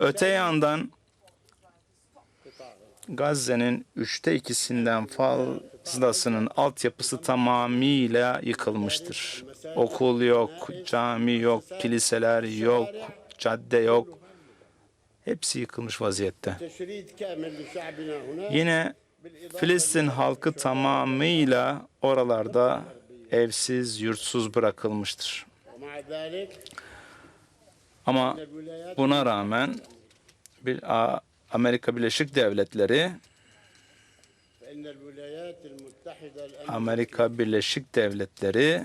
Öte yandan Gazze'nin üçte ikisinden fazlasının altyapısı tamamıyla yıkılmıştır. Okul yok, cami yok, kiliseler yok, cadde yok. Hepsi yıkılmış vaziyette. Yine Filistin halkı tamamıyla oralarda evsiz, yurtsuz bırakılmıştır. Ama buna rağmen Amerika Birleşik Devletleri Amerika Birleşik Devletleri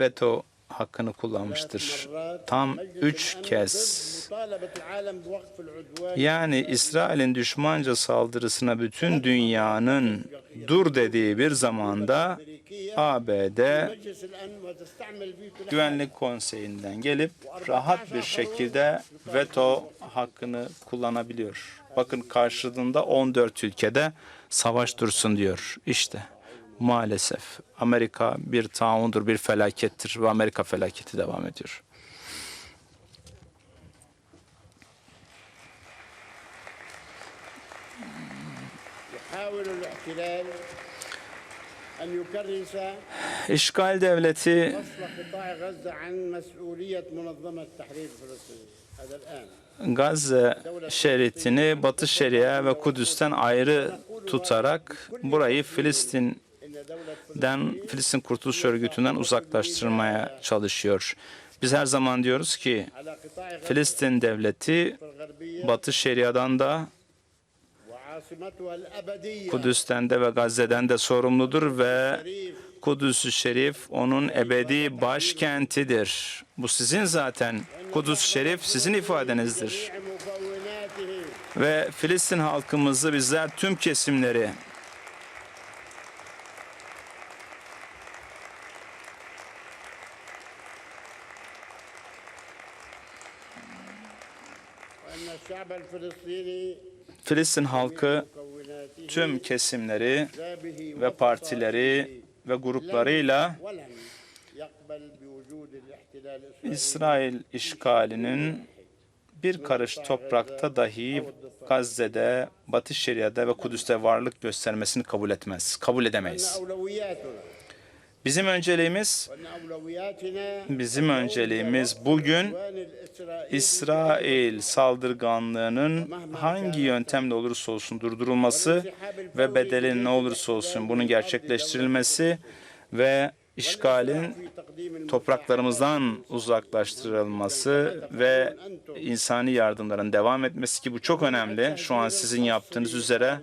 veto hakkını kullanmıştır. Tam üç kez. Yani İsrail'in düşmanca saldırısına bütün dünyanın dur dediği bir zamanda ABD Güvenlik Konseyi'nden gelip rahat bir şekilde veto hakkını kullanabiliyor. Bakın karşılığında 14 ülkede savaş dursun diyor. İşte maalesef Amerika bir taundur, bir felakettir ve Amerika felaketi devam ediyor. İşgal devleti Gazze şeridini Batı Şeria ve Kudüs'ten ayrı tutarak burayı Filistin'den Filistin Kurtuluş Örgütü'nden uzaklaştırmaya çalışıyor. Biz her zaman diyoruz ki Filistin devleti Batı Şeria'dan da Kudüs'ten de ve Gazze'den de sorumludur ve شريف Kudüs-ü Şerif onun ebedi başkentidir. Bu sizin zaten Kudüs Şerif sizin ifadenizdir. جميع مكوناته Ve Filistin halkımızı bizler tüm kesimleri وأن الشعب الفلسطيني Filistin halkı tüm kesimleri ve partileri ve gruplarıyla İsrail işgalinin bir karış toprakta dahi Gazze'de, Batı Şeria'da ve Kudüs'te varlık göstermesini kabul etmez, kabul edemeyiz. Bizim önceliğimiz bizim önceliğimiz bugün İsrail saldırganlığının hangi yöntemle olursa olsun durdurulması ve bedelin ne olursa olsun bunun gerçekleştirilmesi ve işgalin topraklarımızdan uzaklaştırılması ve insani yardımların devam etmesi ki bu çok önemli. Şu an sizin yaptığınız üzere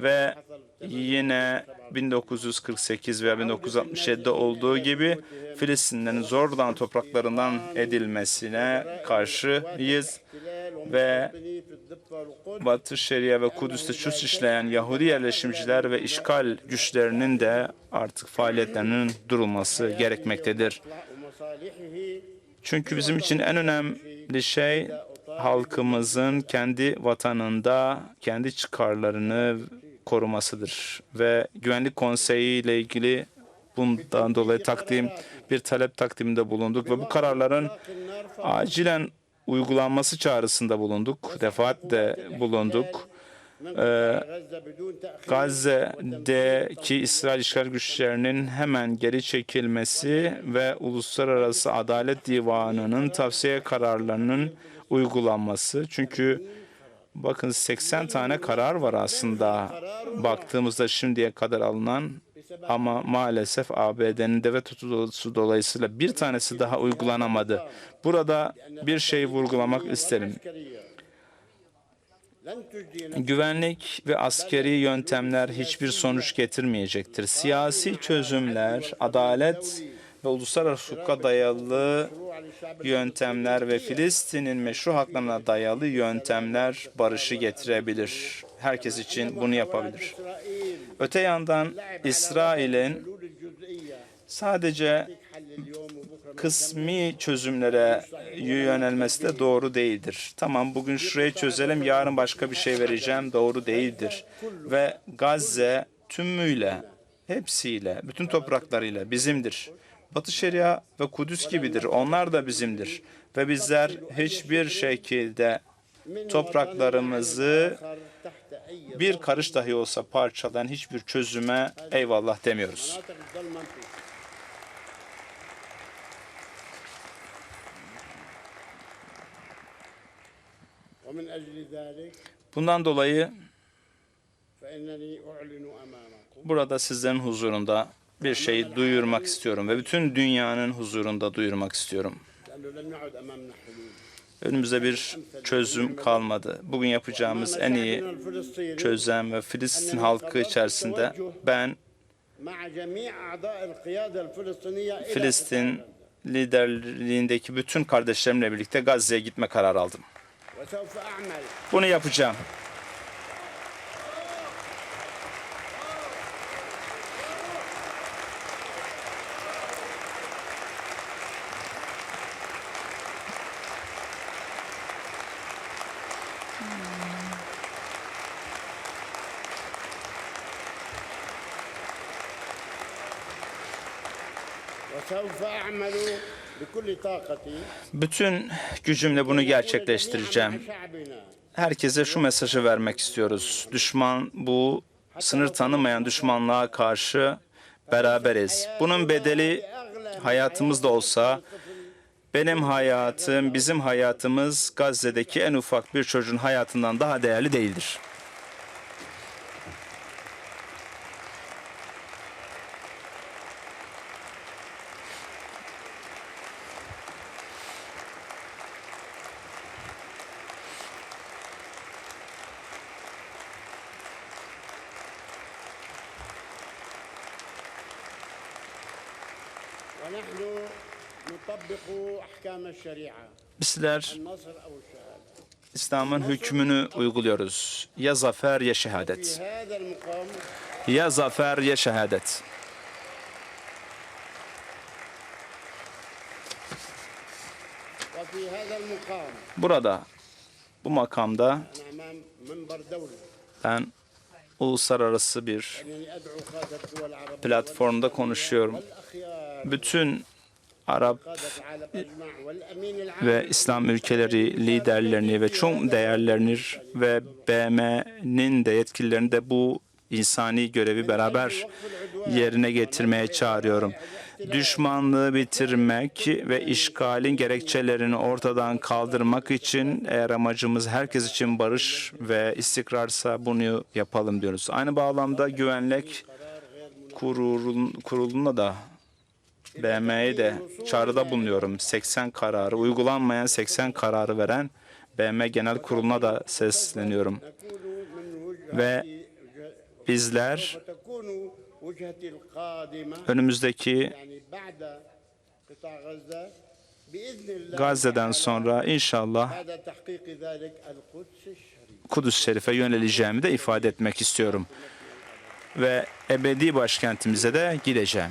ve yine 1948 veya 1967'de olduğu gibi Filistinlerin zordan topraklarından edilmesine karşıyız ve Batı Şeria ve Kudüs'te suç işleyen Yahudi yerleşimciler ve işgal güçlerinin de artık faaliyetlerinin durulması gerekmektedir. Çünkü bizim için en önemli şey halkımızın kendi vatanında kendi çıkarlarını korumasıdır ve Güvenlik Konseyi ile ilgili bundan dolayı takdim bir talep takdiminde bulunduk ve bu kararların acilen uygulanması çağrısında bulunduk. Defaatle bulunduk. Ee, Gazze'deki İsrail işgal güçlerinin hemen geri çekilmesi ve Uluslararası Adalet Divanı'nın tavsiye kararlarının uygulanması. Çünkü Bakın 80 tane karar var aslında baktığımızda şimdiye kadar alınan ama maalesef ABD'nin deve tutulusu dolayısıyla bir tanesi daha uygulanamadı. Burada bir şey vurgulamak isterim. Güvenlik ve askeri yöntemler hiçbir sonuç getirmeyecektir. Siyasi çözümler, adalet ve uluslararası hukuka dayalı yöntemler ve Filistin'in meşru haklarına dayalı yöntemler barışı getirebilir. Herkes için bunu yapabilir. Öte yandan İsrail'in sadece kısmi çözümlere yönelmesi de doğru değildir. Tamam bugün şurayı çözelim, yarın başka bir şey vereceğim doğru değildir. Ve Gazze tümüyle, hepsiyle, bütün topraklarıyla bizimdir. Batı Şeria ve Kudüs gibidir. Onlar da bizimdir. Ve bizler hiçbir şekilde topraklarımızı bir karış dahi olsa parçalayan hiçbir çözüme eyvallah demiyoruz. Bundan dolayı burada sizlerin huzurunda bir şey duyurmak istiyorum ve bütün dünyanın huzurunda duyurmak istiyorum. Önümüzde bir çözüm kalmadı. Bugün yapacağımız en iyi çözüm ve Filistin halkı içerisinde ben Filistin liderliğindeki bütün kardeşlerimle birlikte Gazze'ye gitme kararı aldım. Bunu yapacağım. Bütün gücümle bunu gerçekleştireceğim. Herkese şu mesajı vermek istiyoruz. Düşman bu sınır tanımayan düşmanlığa karşı beraberiz. Bunun bedeli hayatımız da olsa benim hayatım, bizim hayatımız Gazze'deki en ufak bir çocuğun hayatından daha değerli değildir. Bizler İslam'ın hükmünü uyguluyoruz. Ya zafer ya şehadet. Ya zafer ya şehadet. Burada, bu makamda ben uluslararası bir platformda konuşuyorum bütün Arap ve İslam ülkeleri liderlerini ve çok değerlerini ve BM'nin de yetkililerini de bu insani görevi beraber yerine getirmeye çağırıyorum. Düşmanlığı bitirmek ve işgalin gerekçelerini ortadan kaldırmak için eğer amacımız herkes için barış ve istikrarsa bunu yapalım diyoruz. Aynı bağlamda güvenlik kuruluna da BM'ye de çağrıda bulunuyorum. 80 kararı, uygulanmayan 80 kararı veren BM Genel Kurulu'na da sesleniyorum. Ve bizler önümüzdeki Gazze'den sonra inşallah Kudüs Şerif'e yöneleceğimi de ifade etmek istiyorum. Ve ebedi başkentimize de gideceğim.